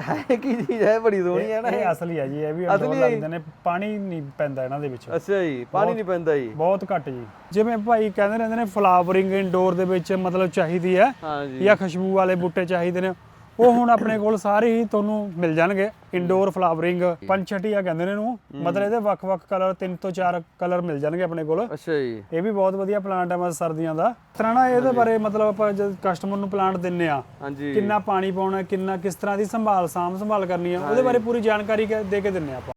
ਹੈ ਕੀ ਚੀਜ਼ ਹੈ ਬੜੀ ਸੋਹਣੀ ਹੈ ਨਾ ਇਹ ਅਸਲੀ ਹੈ ਜੀ ਇਹ ਵੀ ਅਸਲੀ? ਲੱਗਦੇ ਨੇ ਪਾਣੀ ਨਹੀਂ ਪੈਂਦਾ ਇਹਨਾਂ ਦੇ ਵਿੱਚ। ਅੱਛਾ ਜੀ ਪਾਣੀ ਨਹੀਂ ਪੈਂਦਾ ਜੀ। ਬਹੁਤ ਘੱਟ ਜੀ। ਜਿਵੇਂ ਭਾਈ ਕਹਿੰਦੇ ਰਹਿੰਦੇ ਨੇ ਫਲਾਵਰਿੰਗ ਇੰਡੋਰ ਦੇ ਵਿੱਚ ਮਤਲਬ ਚਾਹੀਦੀ ਹੈ ਹਾਂ ਜੀ। ਜਾਂ ਖੁਸ਼ਬੂ ਵਾਲੇ ਬੂਟੇ ਚਾਹੀਦੇ ਨੇ। ਉਹ ਹੁਣ ਆਪਣੇ ਕੋਲ ਸਾਰੇ ਹੀ ਤੁਹਾਨੂੰ ਮਿਲ ਜਾਣਗੇ। ਇੰਡੋਰ ਫਲਾਵਰਿੰਗ ਪੰਚਟੀਆ ਕਹਿੰਦੇ ਨੇ ਇਹਨੂੰ। ਮਤਲਬ ਇਹਦੇ ਵੱਖ-ਵੱਖ ਕਲਰ ਤਿੰਨ ਤੋਂ ਚਾਰ ਕਲਰ ਮਿਲ ਜਾਣਗੇ ਆਪਣੇ ਕੋਲ। ਅੱਛਾ ਜੀ। ਇਹ ਵੀ ਬਹੁਤ ਵਧੀਆ ਪਲਾਂਟ ਹੈ ਮਤਲਬ ਸਰਦੀਆਂ ਦਾ। ਤਰ੍ਹਾਂ ਨਾ ਇਹਦੇ ਬਾਰੇ ਮਤਲਬ ਆਪਾਂ ਜਦ ਕਸਟਮਰ ਨੂੰ ਪਲਾਂਟ ਦਿੰਨੇ ਆ ਕਿੰਨਾ ਪਾਣੀ ਪਾਉਣਾ ਕਿੰਨਾ ਕਿਸ ਤਰ੍ਹਾਂ ਦੀ ਸੰਭਾਲ ਸਾਂਭ ਸੰਭਾਲ ਕਰਨੀ ਆ ਉਹਦੇ ਬਾਰੇ ਪੂਰੀ ਜਾਣਕਾਰੀ ਦੇ ਕੇ ਦਿੰਨੇ ਆ ਆਪਾਂ।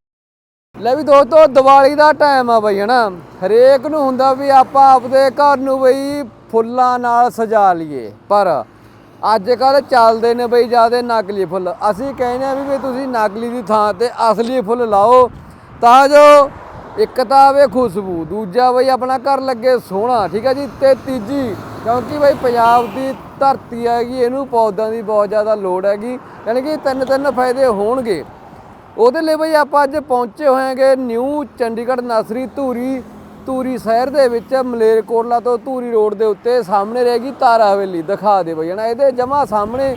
ਲੈ ਵੀ ਦੋਸਤੋ ਦੀਵਾਲੀ ਦਾ ਟਾਈਮ ਆ ਬਈ ਹਨਾ? ਹਰੇਕ ਨੂੰ ਹੁੰਦਾ ਵੀ ਆਪਾਂ ਆਪਦੇ ਘਰ ਨੂੰ ਬਈ ਫੁੱਲਾਂ ਨਾਲ ਸਜਾ ਲਈਏ। ਪਰ ਅੱਜ ਕੱਲ ਚੱਲਦੇ ਨੇ ਬਈ ਜਿਆਦੇ ਨਕਲੀ ਫੁੱਲ। ਅਸੀਂ ਕਹਿੰਦੇ ਆ ਵੀ ਵੀ ਤੁਸੀਂ ਨਕਲੀ ਦੀ ਥਾਂ ਤੇ ਅਸਲੀ ਫੁੱਲ ਲਾਓ, ਤਾਂ ਜੋ ਇੱਕ ਤਾਂ ਆਵੇ ਖੁਸ਼ਬੂ, ਦੂਜਾ ਬਈ ਆਪਣਾ ਘਰ ਲੱਗੇ ਸੋਹਣਾ, ਠੀਕ ਹੈ ਜੀ? ਤੇ ਤੀਜੀ, ਕਿਉਂਕਿ ਬਈ ਪੰਜਾਬ ਦੀ ਧਰਤੀ ਹੈਗੀ, ਇਹਨੂੰ ਪੌਦਿਆਂ ਦੀ ਬਹੁਤ ਜ਼ਿਆਦਾ ਲੋੜ ਹੈਗੀ, ਯਾਨੀ ਕਿ ਤਿੰਨ ਤਿੰਨ ਫਾਇਦੇ ਹੋਣਗੇ। ਉਹਦੇ ਲਈ ਬਈ ਆਪਾਂ ਅੱਜ ਪਹੁੰਚੇ ਹੋਏਗੇ ਨਿਊ ਚੰਡੀਗੜ੍ਹ ਨਰਸਰੀ ਧੂਰੀ ਧੂਰੀ ਸ਼ਹਿਰ ਦੇ ਵਿੱਚ ਮਲੇਰਕੋਟਲਾ ਤੋਂ ਧੂਰੀ ਰੋਡ ਦੇ ਉੱਤੇ ਸਾਹਮਣੇ ਰਹੇਗੀ ਤਾਰਾ ਹਵੇਲੀ। ਦਿਖਾ ਦੇ ਬਈ ਨਾ ਇਹਦੇ ਜਮਾ ਸਾਹਮਣੇ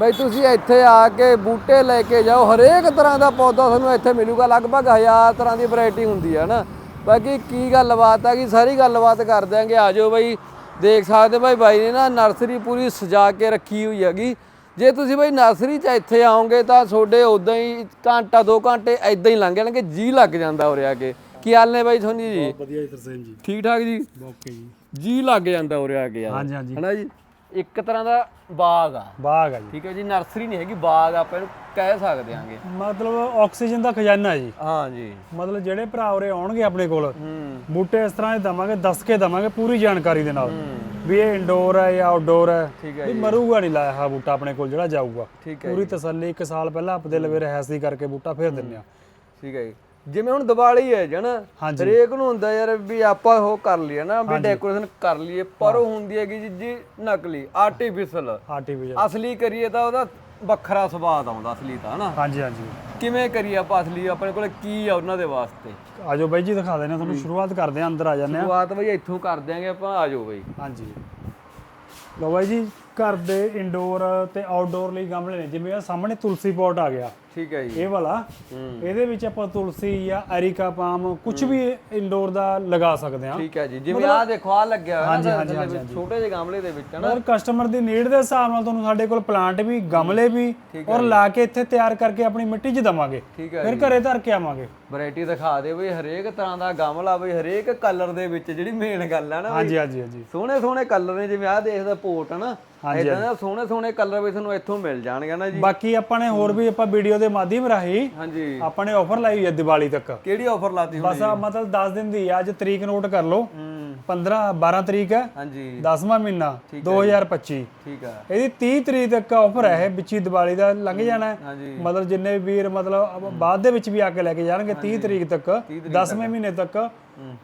ਬਈ ਤੁਸੀਂ ਇੱਥੇ ਆ ਕੇ ਬੂਟੇ ਲੈ ਕੇ ਜਾਓ। ਹਰੇਕ ਤਰ੍ਹਾਂ ਦਾ ਪੌਦਾ ਤੁਹਾਨੂੰ ਇੱਥੇ ਮਿਲੂਗਾ। ਲਗਭਗ ਹਜ਼ਾਰ ਤਰ੍ਹਾਂ ਦੀ ਵੈਰਾਈਟੀ ਹੁੰਦੀ ਹੈ ਨਾ ਬਾਕੀ ਕੀ ਗੱਲਬਾਤ ਆ ਕਿ ਸਾਰੀ ਗੱਲਬਾਤ ਕਰ ਦਿਆਂਗੇ। ਆ ਜਾਓ ਬਈ, ਦੇਖ ਸਕਦੇ ਭਾਈ ਬਾਈ ਨੇ ਨਾ ਨਰਸਰੀ ਪੂਰੀ ਸਜਾ ਕੇ ਰੱਖੀ ਹੋਈ ਹੈਗੀ। ਜੇ ਤੁਸੀਂ ਬਈ ਨਰਸਰੀ ਚ ਇੱਥੇ ਆਓਗੇ ਤਾਂ ਤੁਹਾਡੇ ਉਦਾਂ ਹੀ ਘੰਟਾ, ਦੋ ਘੰਟੇ ਐਦਾਂ ਹੀ ਲੰਘ ਜਾਣਗੇ ਜੀ ਲੱਗ ਜਾਂਦਾ ਹੋ ਰਿਹਾ ਕੇ। ਕੀ ਹਾਲ ਨੇ ਬਾਈ ਤੁਹਾਨੂੰ ਜੀ? ਵਧੀਆ ਜੀ ਤਰਸੇਮ ਜੀ। ਠੀਕ ਠਾਕ ਜੀ? ਓਕੇ ਜੀ। ਜੀ ਲੱਗ ਜਾਂਦਾ ਉਰੇ ਆ ਕੇ ਯਾਰ। ਹਾਂਜੀ ਹਾਂਜੀ। ਹਨਾ ਜੀ? ਇੱਕ ਤਰ੍ਹਾਂ ਦਾ ਬਾਗ ਆ। ਬਾਗ ਆ ਜੀ। ਠੀਕ ਹੈ ਜੀ ਨਰਸਰੀ ਨਹੀਂ ਹੈਗੀ ਬਾਗ ਆਪਾਂ ਇਹਨੂੰ ਕਹਿ ਸਕਦੇ ਆਂਗੇ ਮਤਲਬ ਆਕਸੀਜਨ ਦਾ ਖਜ਼ਾਨਾ ਹੈ ਜੀ। ਹਾਂ ਜੀ। ਮਤਲਬ ਜਿਹੜੇ ਭਰਾ ਉਰੇ ਆਉਣਗੇ ਆਪਣੇ ਕੋਲ ਹੂੰ। ਬੂਟੇ ਇਸ ਤਰ੍ਹਾਂ ਦੇ ਦਵਾਂਗੇ ਦੱਸ ਕੇ ਦਵਾਂਗੇ ਪੂਰੀ ਜਾਣਕਾਰੀ ਦੇ ਨਾਲ। ਵੀ ਇਹ ਇੰਡੋਰ ਹੈ ਜਾਂ ਆਊਟਡੋਰ ਹੈ ਠੀਕ ਹੈ ਵੀ ਮਰੂਗਾ ਨਹੀਂ ਲਾਇਆ ਹਾ ਬੂਟਾ ਆਪਣੇ ਕੋਲ ਜਿਹੜਾ ਜਾਊਗਾ। ਠੀਕ ਹੈ ਪੂਰੀ ਤਸੱਲੀ ਇੱਕ ਸਾਲ ਪਹਿਲਾਂ ਆਪਦੇ ਲਵੇ ਰਹਿਸੀ ਕਰਕੇ ਬੂਟਾ ਫੇਰ ਦਿੰਨੇ ਆ। ਠੀਕ ਹੈ ਜੀ। ਜਿਵੇਂ ਹੁਣ ਦੀਵਾਲੀ ਹੈ ਜਣਾ। ਹਰੇਕ ਨੂੰ ਹੁੰਦਾ ਯਾਰ ਵੀ ਆਪਾਂ ਉਹ ਕਰ ਲਈਏ ਨਾ ਵੀ ਡੈਕੋਰੇਸ਼ਨ ਕਰ ਲਈਏ ਪਰ ਉਹ ਹੁੰਦੀ ਹੈਗੀ ਜੀ ਜੀ ਨਕਲੀ ਆਰਟੀਫੀਸ਼ਲ ਆਰਟੀਫੀਸ਼ਲ ਅਸਲੀ ਕਰੀਏ ਤਾਂ ਉਹਦਾ ਵੱਖਰਾ ਸਵਾਦ ਆਉਂਦਾ ਅਸਲੀ ਤਾਂ ਹਨਾ ਹਾਂਜੀ ਹਾਂਜੀ। ਕਿਵੇਂ ਕਰੀਏ ਆਪਾਂ ਅਸਲੀ ਆਪਣੇ ਕੋਲ ਕੀ ਆ ਉਹਨਾਂ ਦੇ ਵਾਸਤੇ? ਆਜੋ ਬਾਈ ਜੀ ਦਿਖਾ ਦੇਣਾ ਤੁਹਾਨੂੰ ਸ਼ੁਰੂਆਤ ਕਰਦੇ ਆ ਅੰਦਰ ਆ ਜਾਂਦੇ ਆ ਸ਼ੁਰੂਆਤ ਬਈ ਇੱਥੋਂ ਕਰ ਦਿਆਂਗੇ ਆਪਾਂ ਆ ਜਾਓ ਬਈ। ਹਾਂਜੀ। ਲੋ ਬਾਈ ਜੀ ਘਰ ਦੇ ਇੰਡੋਰ ਤੇ ਆਊਟਡੋਰ ਲਈ ਗਮਲੇ ਨੇ ਜਿਵੇਂ ਆ ਸਾਹਮਣੇ ਤੁਲਸੀ ਪੋਟ ਆ ਗਿਆ। ਠੀਕ ਹੈ ਜੀ। ਇਹ ਵਾਲਾ ਇਹਦੇ ਵਿੱਚ ਆਪਾਂ ਤੁਲਸੀ ਜਾਂ ਅਰੀਕਾ ਪਾਮ ਕੁਝ ਵੀ ਇੰਡੋਰ ਦਾ ਲਗਾ ਸਕਦੇ ਹਾਂ। ਠੀਕ ਹੈ ਜੀ। ਜਿਵੇਂ ਆਹ ਦੇਖੋ ਆ ਲੱਗਿਆ ਹੋਇਆ ਹਾਂਜੀ, ਨਾ ਛੋਟੇ ਜਿਹੇ ਗਮਲੇ ਦੇ ਵਿੱਚ ਹਨਾ ਅਗਰ ਕਸਟਮਰ ਦੀ ਨੀਡ ਦੇ ਹਿਸਾਬ ਨਾਲ ਤੁਹਾਨੂੰ ਸਾਡੇ ਕੋਲ ਪਲਾਂਟ ਵੀ ਗਮਲੇ ਵੀ ਔਰ ਲਾ ਕੇ ਇੱਥੇ ਤਿਆਰ ਕਰਕੇ ਆਪਣੀ ਮਿੱਟੀ 'ਚ ਦਵਾਂਗੇ। ਠੀਕ ਹੈ ਫਿਰ ਘਰੇ ਧਰ ਕੇ ਆਵਾਂਗੇ। ਵੈਰਾਈਟੀ ਦਿਖਾ ਦੇ ਬਈ ਹਰੇਕ ਤਰ੍ਹਾਂ ਦਾ ਗਮਲਾ ਬਈ ਹਰੇਕ ਕਲਰ ਦੇ ਵਿੱਚ ਜਿਹੜੀ ਮੇਨ ਗੱਲ ਹੈ ਨਾ ਹਾਂਜੀ ਹਾਂਜੀ ਹਾਂਜੀ। ਸੋਹਣੇ ਸੋਹਣੇ ਕਲਰ ਨੇ ਜਿਵੇਂ ਆਹ ਦੇਖਦਾ ਪੋਟ ਹਨਾ ਇਦਾਂ ਦੇ ਸੋਹਣੇ ਸੋਹਣੇ ਕਲਰ ਵੀ ਤੁਹਾਨੂੰ ਇੱਥੋਂ ਮਿਲ ਜਾਣਗੇ ਨਾ ਜੀ। ਬਾਕੀ ਆਪਾਂ ਨੇ ਹੋਰ ਵੀ ਆਪਾਂ ਵੀਡੀਓ ਦੇ ਮਾਧਿਅਮ ਰਾਹੀਂ ਹਾਂਜੀ। ਆਪਾਂ ਨੇ ਆਫਰ ਲਾਈ ਹੋਈ ਹੈ ਦੀਵਾਲੀ ਤੱਕ। ਕਿਹੜੀ ਆਫਰ ਲਾਤੀ ਹੁਣ ਬਸ ਆ ਮਤਲਬ 10 ਦਿਨ ਦੀ ਅੱਜ ਤਰੀਕ ਨੋਟ ਕਰ ਲਓ। ਹੂੰ। 15 12 ਤਰੀਕ ਹੈ। ਹਾਂਜੀ। 10ਵਾਂ ਮਹੀਨਾ 2025 ਠੀਕ ਆ ਇਹਦੀ 30 ਤਰੀਕ ਤੱਕ ਆਫਰ ਹੈ ਇਹ ਵਿੱਚੀ ਦੀਵਾਲੀ ਦਾ ਲੰਘ ਜਾਣਾ ਹੈ। ਹਾਂਜੀ। ਮਤਲਬ ਜਿੰਨੇ ਵੀਰ ਮਤਲਬ ਬਾਅਦ ਦੇ ਵਿੱਚ ਵੀ ਆ ਕੇ ਲੈ ਕੇ ਜਾਣਗੇ 30 ਤਰੀਕ ਤੱਕ 10ਵੇਂ ਮਹੀਨੇ ਤੱਕ।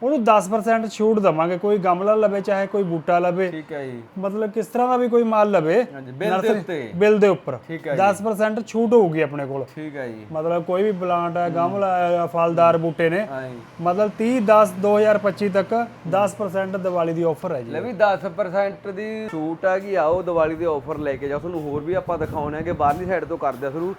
ਉਹਨੂੰ 10% ਛੂਟ ਦਵਾਂਗੇ ਕੋਈ ਗਮਲਾ ਲਵੇ ਚਾਹੇ ਕੋਈ ਬੂਟਾ ਲਵੇ। ਠੀਕ ਹੈ ਜੀ। ਮਤਲਬ ਕਿਸ ਤਰ੍ਹਾਂ ਦਾ ਵੀ ਕੋਈ ਮਾਲ ਲਵੇ ਬਿੱਲ ਦੇ ਉੱਤੇ। ਬਿੱਲ ਦੇ ਉੱਪਰ। ਠੀਕ ਹੈ 10% ਛੂਟ ਹੋਊਗੀ ਆਪਣੇ ਕੋਲ। ਠੀਕ ਹੈ ਜੀ। ਮਤਲਬ ਕੋਈ ਵੀ ਪਲਾਂਟ ਹੈ ਗਮਲਾ ਹੈ ਜਾਂ ਫਲਦਾਰ ਬੂਟੇ ਨੇ ਹਾਂ ਮਤਲਬ 30 10 2025 ਤੱਕ 10% ਦੀਵਾਲੀ ਦੀ ਆਫਰ ਹੈ ਜੀ। ਲੈ ਵੀ 10% ਦੀ ਛੂਟ ਆ ਕਿ ਆਓ ਦੀਵਾਲੀ ਦੇ ਆਫਰ ਲੈ ਕੇ ਜਾਓ। ਤੁਹਾਨੂੰ ਹੋਰ ਵੀ ਆਪਾਂ ਦਿਖਾਉਣੇ ਆ ਕਿ ਬਾਹਰਲੀ ਸਾਈਡ ਤੋਂ ਕਰਦੇ ਆ ਸ਼ੁਰੂ।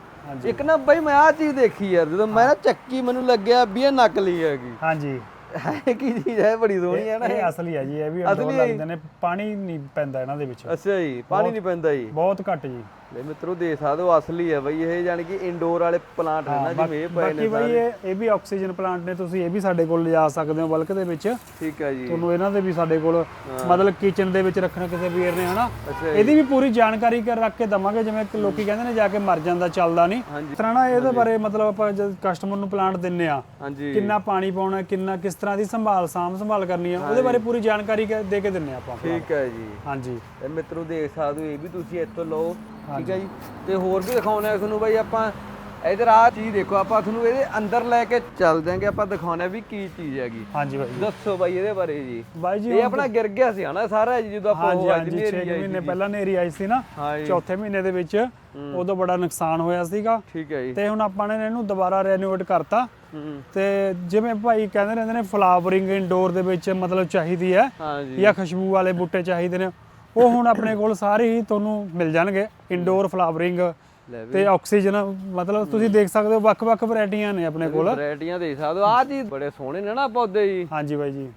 ਇੱਕ ਨਾ ਬਈ ਮੈਂ ਆ ਚੀਜ਼ ਦੇਖੀ ਯਾਰ ਜਦੋਂ ਮੈਂ ਨਾ ਚੱਕੀ ਮੈਨੂੰ ਲੱਗਿਆ ਵੀ ਇਹ ਨਕਲੀ ਹੈਗੀ। ਹਾਂਜੀ। ਹੈ ਕੀ ਚੀਜ਼ ਹੈ ਬੜੀ ਸੋਹਣੀ ਹੈ ਨਾ ਇਹ ਅਸਲੀ ਹੈ ਜੀ ਇਹ ਵੀ ਅੰਦੋਰ ਲੱਗਦੇ ਨੇ ਪਾਣੀ ਨਹੀਂ ਪੈਂਦਾ ਇਹਨਾਂ ਦੇ ਵਿੱਚ। ਅੱਛਾ ਜੀ ਪਾਣੀ ਨਹੀਂ ਪੈਂਦਾ ਜੀ। ਬਹੁਤ ਘੱਟ ਜੀ। ਲੈ ਮਿੱਤਰੋ ਦੇਖ ਸਕਦੇ ਹੋ ਅਸਲੀ ਹੈ ਬਈ ਇਹ ਯਾਨੀ ਕਿ ਇੰਡੋਰ ਵਾਲੇ ਪਲਾਂਟ ਨੇ ਨਾ ਜਿਵੇਂ ਇਹ ਪਏ ਬਾਕੀ ਨੇ ਬਈ ਇਹ ਇਹ ਵੀ ਆਕਸੀਜਨ ਪਲਾਂਟ ਨੇ ਤੁਸੀਂ ਇਹ ਵੀ ਸਾਡੇ ਕੋਲ ਲਿਜਾ ਸਕਦੇ ਹੋ ਬਲਕ ਦੇ ਵਿੱਚ। ਠੀਕ ਹੈ ਜੀ। ਤੁਹਾਨੂੰ ਇਹਨਾਂ ਦੇ ਵੀ ਸਾਡੇ ਕੋਲ ਮਤਲਬ ਕਿਚਨ ਦੇ ਵਿੱਚ ਰੱਖਣਾ ਕਿਸੇ ਵੀਰ ਨੇ ਹਨਾ? ਇਹਦੀ ਵੀ ਪੂਰੀ ਜਾਣਕਾਰੀ ਕਰ ਰੱਖ ਕੇ ਦਵਾਂਗੇ ਜਿਵੇਂ ਕਿ ਲੋਕੀ ਕਹਿੰਦੇ ਨੇ ਜਾ ਕੇ ਮਰ ਜਾਂਦਾ ਚੱਲਦਾ ਨਹੀਂ। ਇਸ ਤਰ੍ਹਾਂ ਨਾ ਇਹਦੇ ਬਾਰੇ ਮਤਲਬ ਆਪਾਂ ਜਦ ਕਸਟਮਰ ਨੂੰ ਪਲਾਂਟ ਦਿੰਨੇ ਆ ਕਿੰਨਾ ਪਾਣੀ ਪਾਉਣਾ ਕਿੰਨਾ ਕਿਸ ਤਰ੍ਹਾਂ ਦੀ ਸੰਭਾਲ ਸਾਂਭ ਸੰਭਾਲ ਕਰਨੀ ਆ ਉਹਦੇ ਬਾਰੇ ਪੂਰੀ ਜਾਣਕਾਰੀ ਦੇ ਕੇ ਦਿੰਨੇ ਆ ਆਪਾਂ ਠੀਕ ਹੈ ਜੀ। ਹਾਂਜੀ। ਇਹ ਮਿੱਤਰੋ ਦੇਖ ਸਕਦੇ ਹੋ ਇਹ ਵੀ ਤੁਸੀਂ ਇੱਥੋਂ ਲਓ। ਠੀਕ ਹੈ ਜੀ। ਤੇ ਹੋਰ ਵੀ ਦਿਖਾਉਣੇ ਆ ਤੁਹਾਨੂੰ ਬਈ ਆਪਾਂ ਇਧਰ ਆ ਚੀਜ਼ ਦੇਖੋ ਆਪਾਂ ਤੁਹਾਨੂੰ ਇਹਦੇ ਅੰਦਰ ਲੈ ਕੇ ਚੱਲ ਦਿਆਂਗੇ ਆਪਾਂ ਦਿਖਾਉਣੇ ਵੀ ਕੀ ਚੀਜ਼ ਹੈਗੀ। ਹਾਂਜੀ ਬਾਈ ਦੱਸੋ ਬਾਈ ਇਹਦੇ ਬਾਰੇ ਜੀ। ਬਾਈ ਜੀ ਇਹ ਆਪਣਾ ਗਿਰ ਗਿਆ ਸੀ ਹਨਾ ਸਾਰਾ ਜੀ ਜਦੋਂ ਆਪਾਂ ਉਹ 6 ਅਜਮੇਰੀ ਆਈ ਮਹੀਨੇ ਪਹਿਲਾਂ ਨੇਰੀ ਆਈ ਸੀ ਨਾ ਹਾਂ ਚੌਥੇ ਮਹੀਨੇ ਦੇ ਵਿੱਚ ਉਦੋਂ ਬੜਾ ਨੁਕਸਾਨ ਹੋਇਆ ਸੀਗਾ। ਠੀਕ ਹੈ ਜੀ। ਤੇ ਹੁਣ ਆਪਾਂ ਨੇ ਇਹਨੂੰ ਦੁਬਾਰਾ ਰੈਨੋਵੇਟ ਕਰਤਾ। ਹੂੰ। ਤੇ ਜਿਵੇਂ ਭਾਈ ਕਹਿੰਦੇ ਰਹਿੰਦੇ ਨੇ ਫਲਾਵਰਿੰਗ ਇੰਡੋਰ ਦੇ ਵਿੱਚ ਮਤਲਬ ਚਾਹੀਦੀ ਹੈ ਹਾਂ ਜਾਂ ਖੁਸ਼ਬੂ ਵਾਲੇ ਬੂਟੇ ਚਾਹੀਦੇ ਨੇ। ਉਹ ਹੁਣ ਆਪਣੇ ਕੋਲ ਸਾਰੇ ਹੀ ਤੁਹਾਨੂੰ ਮਿਲ ਜਾਣਗੇ ਇੰਡੋਰ ਫਲਾਵਰਿੰਗ ਤੇ ਆਕਸੀਜਨ ਮਤਲਬ ਤੁਸੀਂ ਦੇਖ ਸਕਦੇ ਹੋ ਵੱਖ-ਵੱਖ ਵੈਰਾਈਟੀਆਂ ਨੇ ਆਪਣੇ ਕੋਲ। ਵੈਰਾਈਟੀਆਂ ਦੇਖ ਸਕਦੇ ਹੋ। ਆਹ ਜੀ ਬੜੇ ਸੋਹਣੇ ਨੇ ਨਾ ਪੌਦੇ ਜੀ। ਹਾਂਜੀ ਬਾਈ ਜੀ।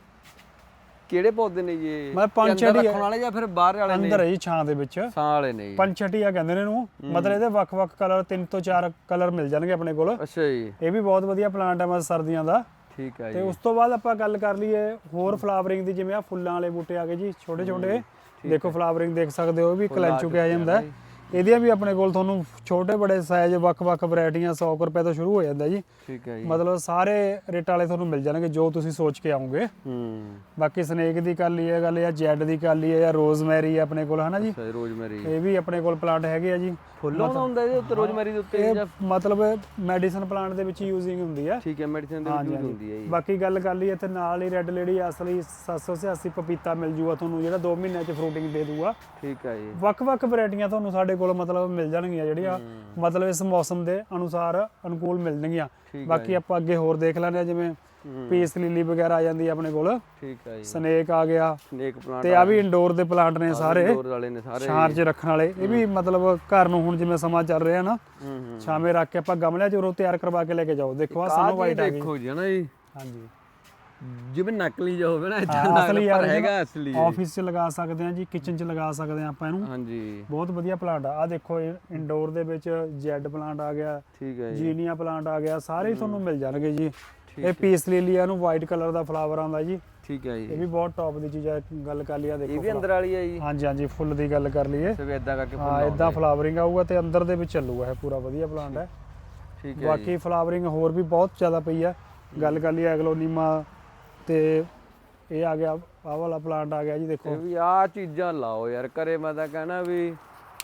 ਕਿਹੜੇ ਪੌਦੇ ਨੇ ਜੀ? ਇਹ? ਮੈਂ ਪੰਜ ਇਹ ਅੰਦਰ ਛੇ ਰੱਖਣ ਵਾਲੇ ਜਾਂ ਫਿਰ ਬਾਹਰ ਵਾਲੇ ਨੇ? ਅੰਦਰ ਹੈ ਜੀ ਛਾਂ ਦੇ ਵਿੱਚ। ਸਾਂ ਵਾਲੇ ਨੇ ਜੀ। ਪੰਚਟੀਆ ਕਹਿੰਦੇ ਨੇ ਇਹਨੂੰ। ਮਤਲਬ ਇਹਦੇ ਵੱਖ-ਵੱਖ ਕਲਰ ਤਿੰਨ ਤੋਂ ਚਾਰ ਕਲਰ ਮਿਲ ਜਾਣਗੇ ਆਪਣੇ ਕੋਲ। ਅੱਛਾ ਜੀ। ਇਹ ਵੀ ਬਹੁਤ ਵਧੀਆ ਪਲਾਂਟ ਹੈ ਮਤਲਬ ਸਰਦੀਆਂ ਦਾ। ਠੀਕ ਹੈ ਤੇ ਜੀ। ਉਸ ਤੋਂ ਬਾਅਦ ਆਪਾਂ ਗੱਲ ਕਰ ਲਈਏ ਹੋਰ ਫਲਾਵਰਿੰਗ ਦੀ ਜਿਵੇਂ ਆ ਫੁੱਲਾਂ ਵਾਲੇ ਬੂਟੇ ਆ ਗਏ ਜੀ ਛੋਟੇ ਛੋਟੇ ਦੇਖੋ ਫਲਾਵਰਿੰਗ ਦੇਖ ਸਕਦੇ ਹੋ ਵੀ ਕਲੈਂਚੂ ਕਿਹਾ ਜਾਂਦਾ ਹੈ। ਇਹਦੀਆਂ ਵੀ ਆਪਣੇ ਕੋਲ ਤੁਹਾਨੂੰ ਛੋਟੇ ਬੜੇ ਸਾਈਜ਼ ਵੱਖ-ਵੱਖ ਵੈਰਾਈਟੀਆਂ 100 ਕੁ ਰੁਪਏ ਤੋਂ ਸ਼ੁਰੂ ਹੋ ਜਾਂਦਾ ਜੀ। ਠੀਕ ਹੈ ਜੀ। ਮਤਲਬ ਸਾਰੇ ਰੇਟ ਵਾਲੇ ਤੁਹਾਨੂੰ ਮਿਲ ਜਾਣਗੇ ਜੋ ਤੁਸੀਂ ਸੋਚ ਕੇ ਆਓਗੇ ਹੂੰ। ਬਾਕੀ ਸਨੇਕ ਦੀ ਕਰ ਲਈਏ ਗੱਲ ਜਾਂ ਜੈਡ ਦੀ ਕਰ ਲਈਏ ਜਾਂ ਰੋਜ਼ਮੈਰੀ ਆਪਣੇ ਕੋਲ ਹਨਾ ਜੀ? ਅੱਛਾ ਰੋਜ਼ਮੈਰੀ ਇਹ ਵੀ ਆਪਣੇ ਕੋਲ ਪਲਾਂਟ ਹੈਗੇ ਆ ਜੀ। ਫੁੱਲ ਹੁੰਦਾ ਇਹਦੇ ਉੱਤੇ ਰੋਜ਼ਮੈਰੀ ਦੇ ਉੱਤੇ ਜਾਂ ਮਤਲਬ ਮੈਡੀਸਨ ਪਲਾਂਟ ਦੇ ਵਿੱਚ ਯੂਜ਼ਿੰਗ ਹੁੰਦੀ ਆ। ਠੀਕ ਹੈ ਮੈਡੀਸਿਨ ਦੇ ਵਿੱਚ use ਹੁੰਦੀ ਹੈ ਜੀ। ਬਾਕੀ ਗੱਲ ਕਰ ਲਈਏ ਤੇ ਨਾਲ ਹੀ ਰੈੱਡ ਲੇਡੀ ਅਸਲੀ 786 ਪਪੀਤਾ ਮਿਲ ਜੂਗਾ ਤੁਹਾਨੂੰ ਜਿਹੜਾ 2 ਮਹੀਨਿਆਂ ਚ ਫਰੂਟਿੰਗ ਦੇ ਦੂਗਾ। ਠੀਕ ਹੈ ਜੀ। ਵੱਖ-ਵੱਖ ਵੈਰਾਈਟੀਆਂ ਤੁਹਾਨੂੰ ਸਾਡੇ ਕੋਲ ਮਤਲਬ ਮਿਲ ਜਾਣਗੀਆਂ ਜਿਹੜੀਆਂ ਮਤਲਬ ਇਸ ਮੌਸਮ ਦੇ ਅਨੁਸਾਰ ਅਨੁਕੂਲ ਮਿਲ ਜਾਣਗੀਆਂ ਠੀਕ ਬਾਕੀ ਆਪਾਂ ਅੱਗੇ ਹੋਰ ਦੇਖ ਲੈਂਦੇ ਆ ਜਿਵੇਂ। ਪੀਸ ਲਿਲੀ ਵਗੈਰਾ ਆ ਜਾਂਦੀ ਆ ਆਪਣੇ ਕੋਲ। ਠੀਕ ਹੈ ਜੀ। ਸਨੇਕ ਆ ਗਿਆ। ਸਨੇਕ ਪਲਾਂਟ ਤੇ ਆ ਵੀ ਇੰਡੋਰ ਦੇ ਪਲਾਂਟ ਨੇ ਸਾਰੇ। ਹੋਰ ਵਾਲੇ ਨੇ ਸਾਰੇ। ਛਾਂ 'ਚ ਰੱਖਣ ਵਾਲੇ। ਇਹ ਵੀ ਮਤਲਬ ਘਰ ਨੂੰ ਹੁਣ ਜਿਵੇਂ ਸਮਾਂ ਚੱਲ ਰਿਹਾ ਨਾ ਛਾਵੇਂ ਰੱਖ ਕੇ ਆਪਾਂ ਗਮਲਿਆਂ 'ਚ ਉਰੋਂ ਤਿਆਰ ਕਰਵਾ ਕੇ ਲੈ ਕੇ ਜਾਓ। ਦੇਖੋ ਆ ਸਾਨੂੰ ਵਾਈਟ ਆ ਗਈ। ਦੇਖੋ ਜੀ ਨਾ ਜੀ? ਹਾਂਜੀ। ਜਿਵੇਂ ਨਕਲੀ ਜਿਹਾ ਹੋਵੇ ਨਾ ਇਦਾਂ ਹਾਂ, ਦਾ ਅਸਲੀ ਪਰ ਆ ਹੈਗਾ ਅਸਲੀ। ਆਫਿਸ 'ਚ ਲਗਾ ਸਕਦੇ ਆ ਜੀ ਕਿਚਨ 'ਚ ਲਗਾ ਸਕਦੇ ਆ ਆਪਾਂ ਇਹਨੂੰ। ਹਾਂਜੀ। ਬਹੁਤ ਵਧੀਆ ਪਲਾਂਟ ਆ। ਆ ਦੇਖੋ ਇੰਡੋਰ ਦੇ ਵਿੱਚ ਜੈਡ ਪਲਾਂਟ ਆ ਗਿਆ ਠੀਕ ਹੈ ਜੀ। ਜੀਨੀਆ ਪਲਾਂਟ ਆ ਗਿਆ ਸਾਰੇ ਹੀ ਤੁਹਾਨੂੰ ਮਿਲ ਜਾਣਗੇ ਜੀ। ਇਹ ਪੀਸ ਲਿਲੀ ਆ ਇਹਨੂੰ ਵਾਈਟ ਕਲਰ ਦਾ ਫਲਾਵਰ ਆਉਂਦਾ ਜੀ। ਠੀਕ ਹੈ ਇਹ ਜੀ ਵੀ ਬਹੁਤ ਟੌਪ ਦੀ ਚੀਜ਼ ਹੈ ਗੱਲ ਕਰ ਲਿਆ ਇਹ ਦੇਖੋ ਵੀ ਅੰਦਰ ਵਾਲੀ ਹੈ ਜੀ। ਹਾਂਜੀ ਹਾਂਜੀ ਫੁੱਲ ਦੀ ਗੱਲ ਕਰ ਲਈਏ। ਸਭ ਇਦਾਂ ਕਰਕੇ ਹਾਂ ਫੁੱਲ ਇਦਾਂ ਫਲਾਵਰਿੰਗ ਆਊਗਾ ਤੇ ਅੰਦਰ ਦੇ ਵਿੱਚ ਚੱਲੂਗਾ ਇਹ ਪੂਰਾ ਵਧੀਆ ਪਲਾਂਟ ਹੈ। ਠੀਕ ਹੈ ਜੀ। ਬਾਕੀ ਫਲਾਵਰਿੰਗ ਹੋਰ ਵੀ ਬਹੁਤ ਜ਼ਿਆਦਾ ਪਈ ਹੈ ਗੱਲ ਕਰ ਲਈ ਐਗਲੋਨੀਮਾ ਤੇ ਇਹ ਆ ਗਿਆ ਆਹ ਵਾਲਾ ਪਲਾਂਟ ਆ ਗਿਆ ਜੀ ਦੇਖੋ। ਵੀ ਆ ਚੀਜ਼ਾਂ ਲਾਓ ਯਾਰ ਘਰੇ ਮੈਂ ਤਾਂ ਕਹਿਣਾ ਵੀ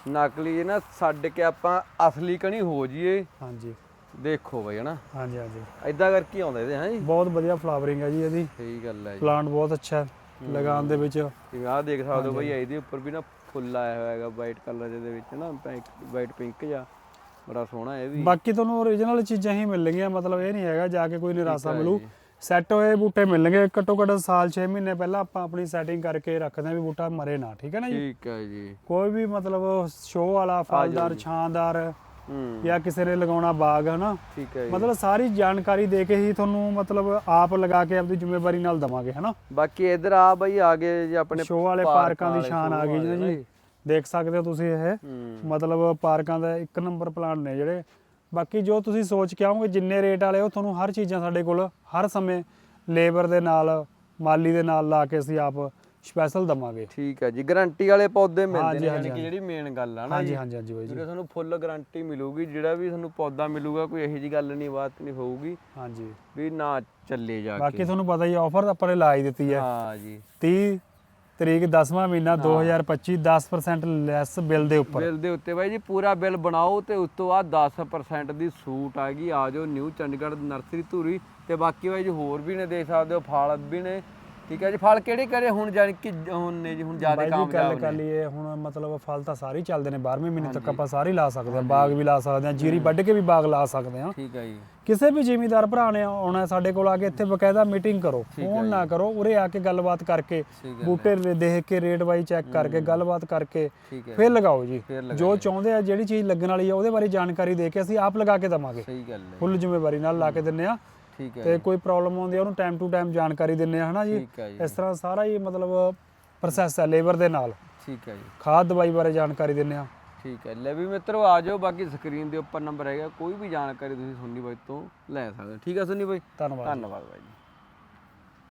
ਨਕਲੀ ਇਹ ਨਾ ਛੱਡ ਕੇ ਆਪਾਂ ਅਸਲੀ ਕਣੀ ਹੋ ਜੀਏ ਹਾਂਜੀ। ਦੇਖੋ ਬਈ ਹਨਾ? ਹਾਂਜੀ ਹਾਂਜੀ। ਇਦਾਂ ਕਰਕੇ ਆਉਂਦਾ ਇਹਦੇ ਹਾਂ ਜੀ? ਬਹੁਤ ਵਧੀਆ ਫਲਾਵਰਿੰਗ ਹੈ ਜੀ ਇਹਦੀ। ਸਹੀ ਗੱਲ ਹੈ ਜੀ। ਪਲਾਂਟ ਬਹੁਤ ਅੱਛਾ ਹੈ ਲਗਾਉਣ ਦੇ ਵਿੱਚ। ਜਿਵੇਂ ਆਹ ਦੇਖ ਸਕਦੇ ਹੋ ਬਈ ਇਹਦੇ ਉੱਪਰ ਵੀ ਨਾ ਫੁੱਲ ਆਇਆ ਹੋਇਆ ਹੈਗਾ ਵਾਈਟ ਕਲਰ ਦੇ ਵਿੱਚ ਨਾ ਵਾਈਟ ਪਿੰਕ ਜਿਹਾ। ਬੜਾ ਸੋਹਣਾ ਇਹ ਵੀ। ਬਾਕੀ ਤੁਹਾਨੂੰ ਓਰੀਜਨਲ ਚੀਜ਼ਾਂ ਹੀ ਮਿਲਣਗੀਆਂ ਮਤਲਬ ਇਹ ਨਹੀਂ ਹੈਗਾ ਜਾ ਕੇ ਕੋਈ ਨਿਰਾਸ਼ਾ ਮਿਲੂ। ਸੈੱਟ ਹੋਏ ਬੂਟੇ ਮਿਲਣਗੇ ਘੱਟੋ ਘੱਟ ਸਾਲ 6 ਮਹੀਨੇ ਪਹਿਲਾਂ ਆਪਾਂ ਆਪਣੀ ਸੈਟਿੰਗ ਕਰਕੇ ਰੱਖਦੇ ਹਾਂ ਵੀ ਬੂਟਾ ਮਰੇ ਨਾ ਠੀਕ ਹੈ ਨਾ ਜੀ? ਠੀਕ ਹੈ ਜੀ। ਕੋਈ ਵੀ ਮਤਲਬ ਸ਼ੋਅ ਵਾਲਾ ਫਲਦਾਰ ਛਾਂਦਾਰ ਹੂੰ। ਜਾਂ ਕਿਸੇ ਨੇ ਲਗਾਉਣਾ ਬਾਗ ਹਨਾ? ਠੀਕ ਹੈ ਜੀ। ਮਤਲਬ ਸਾਰੀ ਜਾਣਕਾਰੀ ਦੇ ਕੇ ਹੀ ਤੁਹਾਨੂੰ ਮਤਲਬ ਆਪ ਲਗਾ ਕੇ ਆਪਣੀ ਜ਼ਿੰਮੇਵਾਰੀ ਨਾਲ ਦਵਾਂਗੇ ਹਨਾ? ਬਾਕੀ ਇਧਰ ਆ ਬਈ ਆ ਗਏ ਜੀ ਆਪਣੇ ਸ਼ੋਅ ਵਾਲੇ ਪਾਰਕਾਂ ਦੀ ਸ਼ਾਨ ਆ ਗਈ ਜੀ ਦੇਖ ਸਕਦੇ ਹੋ ਤੁਸੀਂ ਇਹ। ਮਤਲਬ ਪਾਰਕਾਂ ਦਾ ਇੱਕ ਨੰਬਰ ਪਲਾਂਟ ਨੇ ਜਿਹੜੇ ਬਾਕੀ ਜੋ ਤੁਸੀਂ ਸੋਚ ਕੇ ਆਓਗੇ ਜਿੰਨੇ ਰੇਟ ਵਾਲੇ ਉਹ ਤੁਹਾਨੂੰ ਹਰ ਚੀਜ਼ਾਂ ਸਾਡੇ ਕੋਲ ਹਰ ਸਮੇਂ ਲੇਬਰ ਦੇ ਨਾਲ ਮਾਲੀ ਦੇ ਨਾਲ ਲਾ ਕੇ ਅਸੀਂ ਆਪ ਸਪੈਸ਼ਲ ਦਵਾਂਗੇ। ਠੀਕ ਹੈ ਜੀ ਗਾਰੰਟੀ ਵਾਲੇ ਪੌਦੇ ਮਿਲਦੇ ਨੇ ਯਾਨੀ ਕਿ ਜਿਹੜੀ ਮੇਨ ਗੱਲ ਆ ਨਾ ਹਾਂਜੀ ਜੀ। ਹਾਂਜੀ ਹਾਂਜੀ ਬਾਈ ਜੀ। ਜਿਹੜੇ ਤੁਹਾਨੂੰ ਫੁੱਲ ਗਾਰੰਟੀ ਮਿਲੂਗੀ ਜਿਹੜਾ ਵੀ ਤੁਹਾਨੂੰ ਪੌਦਾ ਮਿਲੂਗਾ ਕੋਈ ਇਹੋ ਜੀ ਗੱਲ ਨਹੀਂ ਬਾਤ ਨਹੀਂ ਹੋਊਗੀ। ਹਾਂਜੀ। ਵੀ ਨਾ ਚੱਲੇ ਜਾ ਬਾਕੀ ਕੇ। ਤੁਹਾਨੂੰ ਪਤਾ ਹੀ ਆਫਰ ਆਪਾਂ ਨੇ ਲਾ ਹੀ ਦਿੱਤੀ ਹੈ ਹਾਂ ਜੀ। 30 ਤਰੀਕ 10ਵਾਂ ਮਹੀਨਾ 2025 10% ਲੈਸ ਬਿੱਲ ਦੇ ਉੱਪਰ। ਬਿੱਲ ਦੇ ਉੱਤੇ ਬਾਈ ਜੀ ਪੂਰਾ ਬਿੱਲ ਬਣਾਓ ਤੇ ਉਸ ਤੋਂ ਬਾਅਦ 10% ਦੀ ਛੂਟ ਆ ਗਈ। ਆ ਜਾਓ ਨਿਊ ਚੰਡੀਗੜ੍ਹ ਨਰਸਰੀ ਧੂਰੀ ਤੇ ਬਾਕੀ ਬਾਈ ਜੀ ਹੋਰ ਵੀ ਨੇ ਦੇਖ ਸਕਦੇ ਹੋ ਫਲ ਵੀ ਨੇ। ਠੀਕ ਹੈ ਜੀ ਫਲ ਕਿਹੜੇ ਕਿਹੜੇ ਹੁਣ ਜਾਨੀ ਕਿ ਹੁਣ ਨੇ ਜੀ ਹੁਣ ਜ਼ਿਆਦਾ ਬਾਈ ਜੀ ਗੱਲ ਕਾਮਯਾਬ ਕਰ ਨੇ ਲਈਏ ਹੁਣ ਮਤਲਬ ਫਲ ਤਾਂ ਸਾਰੇ ਹੀ ਚੱਲਦੇ ਨੇ 12ਵੇਂ ਮਹੀਨੇ ਤੱਕ ਆਪਾਂ ਸਾਰੇ ਹੀ ਲਾ ਸਕਦੇ ਹਾਂ ਬਾਗ ਵੀ ਲਾ ਸਕਦੇ ਹਾਂ ਜੀਰੀ ਵੱਢ ਕੇ ਵੀ ਬਾਗ ਲਾ ਸਕਦੇ ਹਾਂ। ਠੀਕ ਹੈ ਜੀ। ਕਿਸੇ ਵੀ ਜ਼ਿਮੀਦਾਰ ਭਰਾ ਨੇ ਆਉਣਾ ਸਾਡੇ ਕੋਲ ਆ ਕੇ ਇੱਥੇ ਬਕਾਇਦਾ ਮੀਟਿੰਗ ਕਰੋ ਫੋਨ ਨਾ ਕਰੋ ਉਰੇ ਆ ਕੇ ਗੱਲਬਾਤ ਕਰਕੇ ਠੀਕ ਹੈ ਬੂਟੇ ਦੇ- ਦੇਖ ਕੇ ਰੇਟ ਵਾਈ ਚੈੱਕ ਕਰਕੇ ਗੱਲਬਾਤ ਕਰਕੇ ਠੀਕ ਹੈ ਫਿਰ ਲਗਾਓ ਜੀ। ਫਿਰ ਲਗਾਓ। ਜੋ ਚਾਹੁੰਦੇ ਆ ਜਿਹੜੀ ਚੀਜ਼ ਲੱਗਣ ਵਾਲੀ ਆ ਉਹਦੇ ਬਾਰੇ ਜਾਣਕਾਰੀ ਦੇ ਕੇ ਅਸੀਂ ਆਪ ਲਗਾ ਕੇ ਦਵਾਂਗੇ। ਸਹੀ ਗੱਲ ਹੈ ਫੁੱਲ ਜ਼ਿੰਮੇਵਾਰੀ ਨਾਲ ਲਾ ਕੇ ਦਿੰਨੇ ਆ ਠੀਕ ਹੈ ਤੇ ਕੋਈ ਪ੍ਰੋਬਲਮ ਆਉਂਦੀ ਆ ਉਹਨੂੰ ਟਾਈਮ ਟੂ ਟਾਈਮ ਜਾਣਕਾਰੀ ਦਿੰਨੇ ਆ ਹਨਾ ਜੀ? ਠੀਕ ਹੈ ਜੀ। ਇਸ ਤਰ੍ਹਾਂ ਸਾਰਾ ਹੀ ਮਤਲਬ ਪ੍ਰੋਸੈਸ ਹੈ ਲੇਬਰ ਦੇ ਨਾਲ। ਠੀਕ ਹੈ ਜੀ। ਖਾਦ ਦਵਾਈ ਬਾਰੇ ਜਾਣਕਾਰੀ ਦਿੰਨੇ ਆ। ਠੀਕ ਹੈ। ਲੈ ਵੀ ਮਿੱਤਰੋ ਆ ਜਾਓ ਬਾਕੀ ਸਕਰੀਨ ਦੇ ਉੱਪਰ ਨੰਬਰ ਹੈਗਾ। ਕੋਈ ਵੀ ਜਾਣਕਾਰੀ ਤੁਸੀਂ ਸੁਣਨੀ ਬਾਈ ਤੋਂ ਲੈ ਸਕਦੇ ਹੋ। ਠੀਕ ਹੈ ਸੁਣੀ ਬਾਈ? ਧੰਨਵਾਦ ਧੰਨਵਾਦ ਬਾਈ ਜੀ।